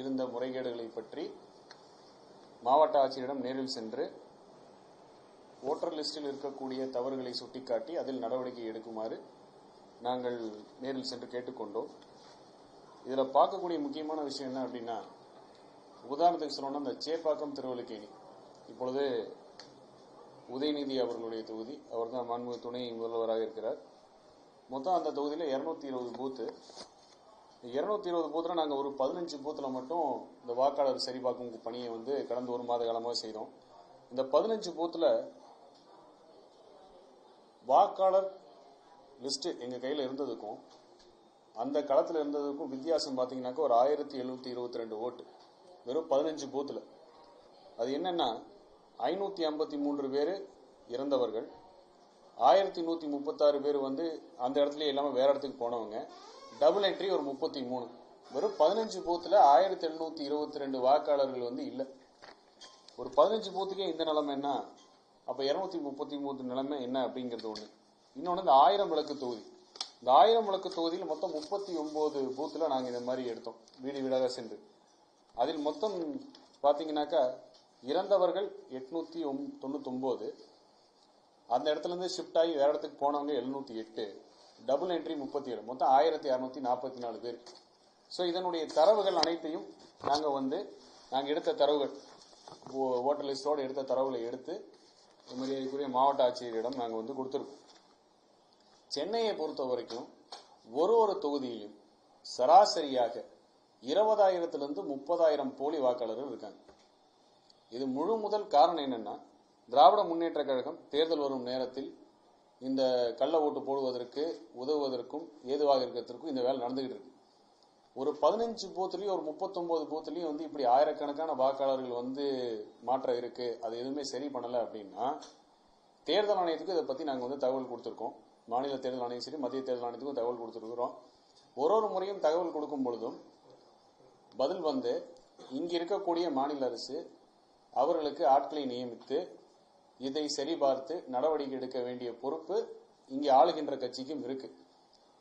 இருந்த முறைகேடுகளை பற்றி மாவட்ட ஆட்சியரிடம் நேரில் சென்று ஓட்டர் லிஸ்டில் இருக்கக்கூடிய தவறுகளை சுட்டிக்காட்டி அதில் நடவடிக்கை எடுக்குமாறு நாங்கள் நேரில் சென்று கேட்டுக்கொண்டோம். இதில் பார்க்கக்கூடிய முக்கியமான விஷயம் என்ன அப்படின்னா உதாரணத்துக்கு சொல்லணும்னா இந்த சேப்பாக்கம் திருவல்லிக்கேணி. இப்பொழுது உதயநிதி அவர்களுடைய தொகுதி. அவர் தான் மாண்புமிகு துணை முதல்வராக இருக்கிறார். மொத்தம் அந்த தொகுதியில் இரநூத்தி இருபது பூத்து இருநூத்தி இருபது பூத்தில் நாங்கள் ஒரு பதினஞ்சு பூத்தில் மட்டும் இந்த வாக்காளர் சரிபார்க்கும் பணியை வந்து கடந்த ஒரு மாத காலமாக செய்தோம் இந்த பதினஞ்சு பூத்தில் வாக்காளர் லிஸ்ட்டு எங்கள் கையில் இருந்ததுக்கும் அந்த களத்தில் இருந்ததுக்கும் வித்தியாசம் பார்த்தீங்கன்னாக்கா ஒரு ஆயிரத்தி எழுநூற்றி இருபத்தி ரெண்டு ஓட்டு. வெறும் பதினஞ்சு பூத்தில். அது என்னன்னா ஐநூற்றி ஐம்பத்தி மூன்று பேர் இறந்தவர்கள் ஆயிரத்தி நூற்றி முப்பத்தாறு பேர் வந்து அந்த இடத்துல இல்லாமல் வேற இடத்துக்கு போனவங்க டபுள் என்ட்ரி ஒரு முப்பத்தி மூணு. வெறும் பதினஞ்சு பூத்தில் ஆயிரத்தி எழுநூற்றி இருபத்தி ரெண்டு வாக்காளர்கள் வந்து இல்லை. ஒரு பதினஞ்சு பூத்துக்கே இந்த நிலைமை என்ன? அப்போ இரநூத்தி முப்பத்தி மூணு நிலைமை என்ன அப்படிங்கிறது ஒன்று இன்னொன்று இந்த ஆயிரம் விளக்கு தொகுதி. இந்த ஆயிரம் விளக்கு தொகுதியில் மொத்தம் முப்பத்தி ஒன்பது பூத்தில் நாங்கள் இந்த மாதிரி எடுத்தோம். வீடு வீடாக சென்று. அதில் மொத்தம் பார்த்தீங்கன்னாக்கா இறந்தவர்கள் எட்நூத்தி தொண்ணூத்தொம்போது. அந்த இடத்துல இருந்து ஷிஃப்ட் ஆகி வேற இடத்துக்கு போனவங்க எழுநூத்தி எட்டு. டபுள் என்ட்ரி முப்பத்தி ஏழு மொத்தம் ஆயிரத்தி அறுநூத்தி நாற்பத்தி நாலு பேர். ஸோ இதனுடைய தரவுகள் அனைத்தையும் நாங்கள் வந்து நாங்கள் எடுத்த தரவுகள் ஓ- ஓட்டர் லிஸ்டோடு எடுத்த தரவுகளை எடுத்து மரியாதைக்குரிய மாவட்ட ஆட்சியரிடம் நாங்கள் வந்து கொடுத்துருக்கோம். சென்னையை பொறுத்த வரைக்கும் ஒரு ஒரு தொகுதியிலும் சராசரியாக இருபதாயிரத்திலிருந்து முப்பதாயிரம் போலி வாக்காளர்கள் இருக்காங்க. இது முழு முதல் காரணம் என்னன்னா திராவிட முன்னேற்ற கழகம் தேர்தல் வரும் நேரத்தில் இந்த கள்ள ஓட்டு போடுவதற்கு உதவுவதற்கும் ஏதுவாக இருக்கிறதுக்கும் இந்த வேலை நடந்துகிட்டு இருக்கு. ஒரு பதினஞ்சு பூத்துலயும் ஒரு முப்பத்தொன்பது பூத்துலயும் வந்து இப்படி ஆயிரக்கணக்கான வாக்காளர்கள் வந்து மாற்றம் இருக்கு. அது எதுவுமே சரி பண்ணல அப்படின்னா தேர்தல் ஆணையத்துக்கு இதை பத்தி நாங்கள் வந்து தகவல் கொடுத்துருக்கோம். மாநில தேர்தல் ஆணையம் சரி மத்திய தேர்தல் ஆணையத்துக்கும் தகவல் கொடுத்துருக்கிறோம். ஒரு ஒரு முறையும் தகவல் கொடுக்கும் பொழுதும் பதில் வந்து இங்க இருக்கக்கூடிய மாநில அரசு அவர்களுக்கு ஆட்களை நியமித்து இதை சரிபார்த்து நடவடிக்கை எடுக்க வேண்டிய பொறுப்பு இங்கே ஆளுகின்ற கட்சிக்கும் இருக்கு.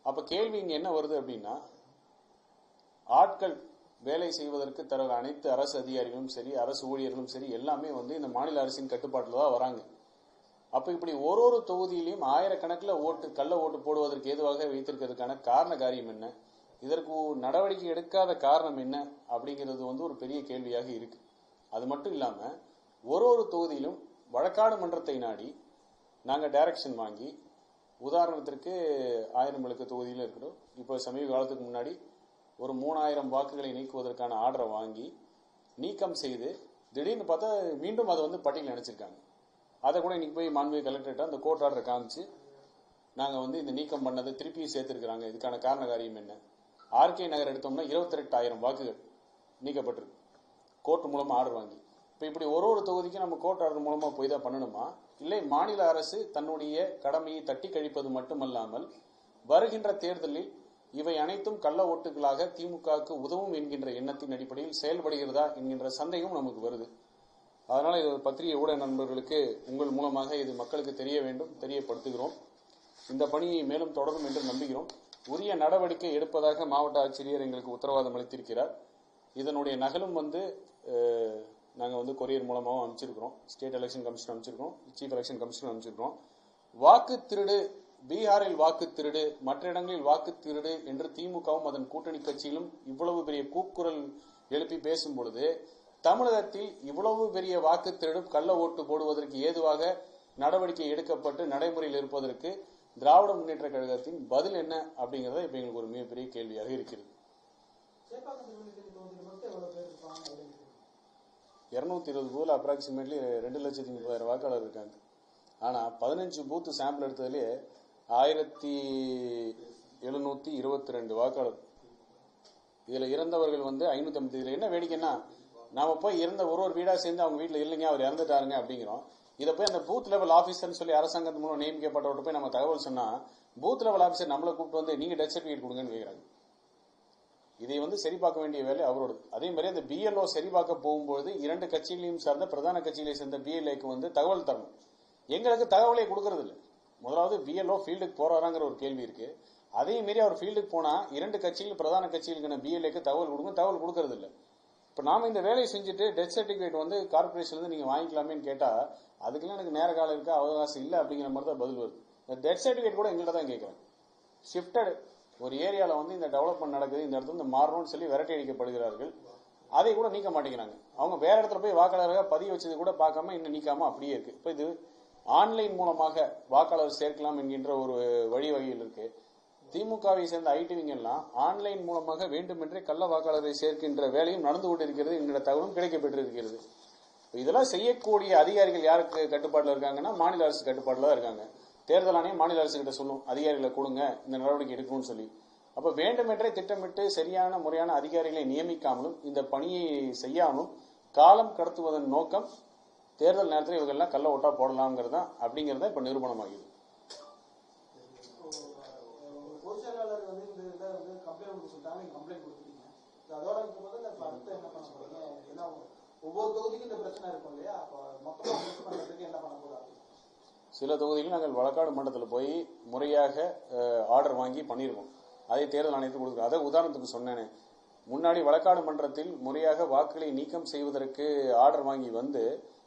அப்ப கேள்வி இங்க என்ன வருது அப்படின்னா ஆட்கள் வேலை செய்வதற்கு தர அனைத்து அரசு அதிகாரிகளும் சரி அரசு ஊழியர்களும் சரி எல்லாமே வந்து இந்த மாநில அரசின் கட்டுப்பாட்டில் தான் வராங்க. அப்ப இப்படி ஒரு ஒரு தொகுதியிலையும் ஆயிரக்கணக்கில் ஓட்டு கள்ள ஓட்டு போடுவதற்கு ஏதுவாக வைத்திருக்கிறதுக்கான காரண காரியம் என்ன? இதற்கு நடவடிக்கை எடுக்காத காரணம் என்ன? அப்படிங்கிறது வந்து ஒரு பெரிய கேள்வியாக இருக்கு. அது மட்டும் இல்லாம ஒரு ஒரு தொகுதியிலும் வழக்காடு மன்றத்தை நாடி நாங்கள் டைரக்ஷன் வாங்கி உதாரணத்திற்கு ஆயிரம் விளக்கு தொகுதியில் இருக்கட்டும் இப்போ சமீப காலத்துக்கு முன்னாடி ஒரு மூணாயிரம் வாக்குகளை நீக்குவதற்கான ஆர்டரை வாங்கி நீக்கம் செய்து திடீர்னு பார்த்தா மீண்டும் அதை வந்து பட்டியல் நினைச்சிருக்காங்க அதை கூட இன்னைக்கு போய் மாண்பு கலெக்டர்கிட்ட அந்த கோர்ட் ஆர்டரை காமிச்சு நாங்கள் வந்து இந்த நீக்கம் பண்ணதை திருப்பியும் சேர்த்துருக்குறாங்க. இதுக்கான காரண காரியம் என்ன? ஆர்கே நகர் எடுத்தோம்னா இருபத்தி ரெட்டாயிரம் வாக்குகள் நீக்கப்பட்டிருக்கு. கோர்ட் மூலமாக ஆர்டர் வாங்கி. இப்போ இப்படி ஒரு ஒரு தொகுதிக்கும் நம்ம கோர்ட் ஆர்டர் மூலமாக போய் தான் பண்ணணுமா? இல்லை மாநில அரசு தன்னுடைய கடமையை தட்டி கழிப்பது மட்டுமல்லாமல் வருகின்ற தேர்தலில் இவை அனைத்தும் கள்ள ஓட்டுகளாக திமுகவுக்கு உதவும் என்கின்ற எண்ணத்தின் அடிப்படையில் செயல்படுகிறதா என்கின்ற சந்தேகம் நமக்கு வருது. அதனால் இது பத்திரிகை ஊடக நண்பர்களுக்கு உங்கள் மூலமாக இது மக்களுக்கு தெரிய வேண்டும் தெரியப்படுத்துகிறோம். இந்த பணியை மேலும் தொடரும் என்று நம்புகிறோம். உரிய நடவடிக்கை எடுப்பதாக மாவட்ட ஆட்சியர் எங்களுக்கு உத்தரவாதம் அளித்திருக்கிறார். இதனுடைய நகலும் வந்து நாங்கள் வந்து கொரியர் மூலமாகவும் அனுப்பிச்சிருக்கிறோம். ஸ்டேட் எலெக்ஷன் கமிஷன் அனுப்பிச்சிருக்கோம் சீஃப் எலெக்ஷன் கமிஷன் அனுப்பிச்சிருக்கிறோம். வாக்கு திருடு பீகாரில் வாக்கு திருடு மற்ற இடங்களில் வாக்கு திருடு என்று திமுகவும் அதன் கூட்டணி கட்சியிலும் இவ்வளவு பெரிய கூக்குரல் எழுப்பி பேசும் பொழுது தமிழகத்தில் இவ்வளவு பெரிய வாக்கு திருடு கள்ள ஓட்டு போடுவதற்கு ஏதுவாக நடவடிக்கை எடுக்கப்பட்டு நடைமுறையில் இருப்பதற்கு திராவிட முன்னேற்ற கழகத்தின் பதில் என்ன அப்படிங்கறத இப்ப எங்களுக்கு ஒரு மிகப்பெரிய கேள்வியாக இருக்கிறது சேப்பாக்கம் திருவள்ளுவர் தொகுதியில் மட்டும் எவ்வளவு பேர் இருப்பாங்க அப்படின்னு இருநூத்தி இருபது பூத்தில் அப்ராக்சிமேட்லி ரெண்டு லட்சத்தி முப்பதாயிரம் வாக்காளர் இருக்காங்க. ஆனால் பதினஞ்சு பூத்து சாம்பிள் எடுத்ததுலேயே ஆயிரத்தி எழுநூத்தி இருபத்தி ரெண்டு வாக்காளர். இதில் இறந்தவர்கள் வந்து ஐநூத்தி ஐம்பத்தி இதில் என்ன வேடிக்கைன்னா நாம போய் இறந்த ஒரு ஒரு வீடா சேர்ந்து அவங்க வீட்டில் இல்லைங்க அவர் இறந்துட்டாருங்க அப்படிங்கிறோம். இதை போய் அந்த பூத் லெவல் ஆஃபீஸர்னு சொல்லி அரசாங்கத்து மூலம் நியமிக்கப்பட்டவர்கிட்ட போய் நம்ம தகவல் சொன்னால் பூத் லெவல் ஆஃபீஸர் நம்மளை கூப்பிட்டு வந்து நீங்கள் டெத் சர்டிஃபிகேட் கொடுங்கன்னு கேட்குறாங்க இதை வந்து சரி பார்க்க வேண்டிய வேலை அவரோடது அதே மாதிரி அந்த பிஎல்ஓ சரி பார்க்க போகும்போது இரண்டு கட்சிகளையும் சார்ந்த பிரதான கட்சிகளை சேர்ந்த பிஎல்ஏக்கு வந்து தகவல் தரணும். எங்களுக்கு தகவலை கொடுக்கறது இல்லை முதலாவது பிஎல்ஓ ஃபீல்டுக்கு போறாராங்கிற ஒரு கேள்வி இருக்கு. அதே மாரி அவர் ஃபீல்டுக்கு போனா இரண்டு கட்சிகள் பிரதான கட்சிகளுக்கான பிஎல்ஏக்கு தகவல் கொடுங்க தகவல் கொடுக்கறது இல்லை இப்போ நாம இந்த வேலையை செஞ்சுட்டு டெத் சர்டிஃபிகேட் வந்து கார்பரேஷன்லேருந்து நீங்கள் வாங்கிக்கலாமேன்னு கேட்டால் அதுக்கெல்லாம் எனக்கு நேர காலம் இருக்க அவகாசம் இல்லை அப்படிங்கிற மாதிரி தான் பதில் வருது. இந்த டெத் சர்டிஃபிகேட் கூட எங்கள்கிட்ட தான் கேட்கறேன். ஷிஃப்டட் ஒரு ஏரியாவில் வந்து இந்த டெவலப்மெண்ட் நடக்குது இந்த இடத்துல இந்த மாறணும்னு சொல்லி விரட்டி அடிக்கப்படுகிறார்கள். அதை கூட நீக்க மாட்டேங்கிறாங்க. அவங்க வேற இடத்துல போய் வாக்காளராக பதிய வச்சது கூட பார்க்காம இன்னும் நீக்காம அப்படியே இருக்கு. இப்போ இது ஆன்லைன் மூலமாக வாக்காளர் சேர்க்கலாம் என்கின்ற ஒரு வழிவகையில் இருக்கு. திமுகவை சேர்ந்த ஐடிவிங்கெல்லாம் ஆன்லைன் மூலமாக வேண்டுமென்றே கள்ள வாக்காளரை சேர்க்கின்ற வேலையும் நடந்து கொண்டிருக்கிறது என்கிற தகவலும் கிடைக்கப்பட்டிருக்கிறது இதெல்லாம் செய்யக்கூடிய அதிகாரிகள் யாருக்கு கட்டுப்பாட்டில் இருக்காங்கன்னா மாநில அரசு கட்டுப்பாட்டில் தான் இருக்காங்க. தேர்தல் ஆணையம் மாநில அரசு கிட்ட சொல்லும் அதிகாரிகளை கொடுங்க இந்த நடவடிக்கை எடுக்கணும்னு சொல்லி. அப்ப வேண்டுமென்றே திட்டமிட்டு சரியான முறையான அதிகாரிகளை நியமிக்காமலும் இந்த பணியை செய்யாமலும் காலம் கடத்துவதன் நோக்கம் தேர்தல் நேரத்தில் இவங்கெல்லாம் கள்ள ஓட்டா போடலாம்ங்கிறது தான் அப்படிங்கிறத இப்ப நிரூபணமாகுது. ஒவ்வொரு தொகுதிக்கும் இந்த பிரச்சனை இருக்கும் இல்லையா? அப்போ மொத்தமா பிரச்சனை பண்றதுக்கு என்ன பண்ண போறாங்க சில தொகுதிகளில் நாங்கள் வழக்காடு மன்றத்தில் போய் முறையாக ஆர்டர் வாங்கி பண்ணியிருக்கோம் அதை தேர்தல் ஆணையத்துக்கு கொடுக்குறோம். அதை உதாரணத்துக்கு சொன்னேனே முன்னாடி வழக்காடு மன்றத்தில் முறையாக வாக்குகளை நீக்கம் செய்வதற்கு ஆர்டர் வாங்கி வந்து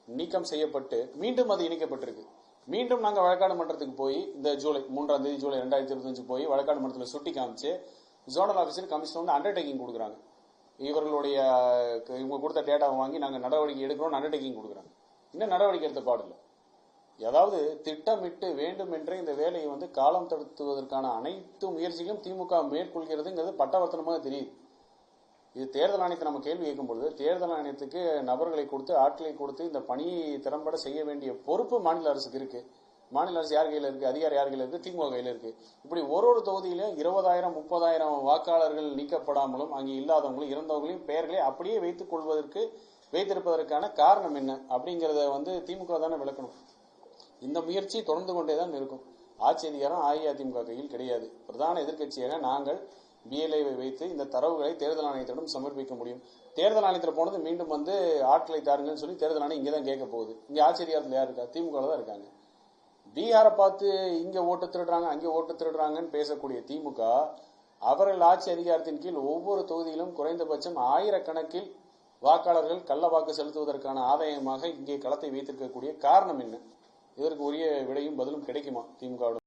நீக்கம் செய்யப்பட்டு மீண்டும் அது இணைக்கப்பட்டிருக்கு. மீண்டும் நாங்கள் வழக்காடு மன்றத்துக்கு போய் இந்த ஜூலை மூன்றாம் தேதி ஜூலை ரெண்டாயிரத்தி இருபத்தஞ்சு போய் வழக்காடு மன்றத்தில் சுட்டி காமிச்சு ஜோனல் ஆஃபீஸர் கமிஷன் வந்து அண்டர்டேக்கிங் கொடுக்குறாங்க. இவர்களுடைய க- இவங்க கொடுத்த டேட்டாவை வாங்கி நாங்கள் நடவடிக்கை எடுக்கிறோம்னு அண்டர்டேக்கிங் கொடுக்குறாங்க. இன்னும் நடவடிக்கை எடுத்த பாடில்லை அதாவது திட்டமிட்டு வேண்டுமென்றே இந்த வேலையை வந்து காலம் தடுத்துவதற்கான அனைத்து முயற்சிகளும் திமுக மேற்கொள்கிறதுங்கிறது பட்டவர்த்தனமாக தெரியுது. இது தேர்தல் ஆணையத்தை நம்ம கேள்வி கேட்கும் பொழுது தேர்தல் ஆணையத்துக்கு நபர்களை கொடுத்து ஆட்களை கொடுத்து இந்த பணியை திறம்பட செய்ய வேண்டிய பொறுப்பு மாநில அரசுக்கு இருக்கு. மாநில அரசு யார் கையில் இருக்கு? அதிகாரி யார் கையில் இருக்கு? திமுக கையில் இருக்கு. இப்படி ஒரு ஒரு தொகுதியிலும் இருபதாயிரம் முப்பதாயிரம் வாக்காளர்கள் நீக்கப்படாமலும் அங்கே இல்லாதவங்களும் இறந்தவங்களையும் பெயர்களை அப்படியே வைத்துக் கொள்வதற்கு வைத்திருப்பதற்கான காரணம் என்ன அப்படிங்கறத வந்து திமுக தானே விளக்கணும். இந்த முயற்சி தொடர்ந்து கொண்டே தான் இருக்கும். ஆட்சி அதிகாரம் அஇஅதிமுக கையில் கிடையாது. பிரதான எதிர்க்கட்சியாக நாங்கள் பிஎல்ஏவை வைத்து இந்த தரவுகளை தேர்தல் ஆணையத்திடம் சமர்ப்பிக்க முடியும். தேர்தல் ஆணையத்தில் போனது மீண்டும் வந்து ஆட்களை தாருங்கன்னு சொல்லி தேர்தல் ஆணையம் இங்கே தான் கேட்க போகுது. இங்கே ஆட்சி யார் இருக்கா? திமுக தான் இருக்காங்க. பீகாரை பார்த்து இங்கே ஓட்டு திருடுறாங்க அங்கே ஓட்டு திருடுறாங்கன்னு பேசக்கூடிய திமுக அவர்கள் ஆட்சி அதிகாரத்தின் கீழ் ஒவ்வொரு தொகுதியிலும் குறைந்தபட்சம் ஆயிரக்கணக்கில் வாக்காளர்கள் கள்ள வாக்கு செலுத்துவதற்கான ஆதாயமாக இங்கே களத்தை வைத்திருக்கக்கூடிய காரணம் என்ன? இதற்கு உரிய விடையும் பதிலும் கிடைக்குமா திமுகவிடம்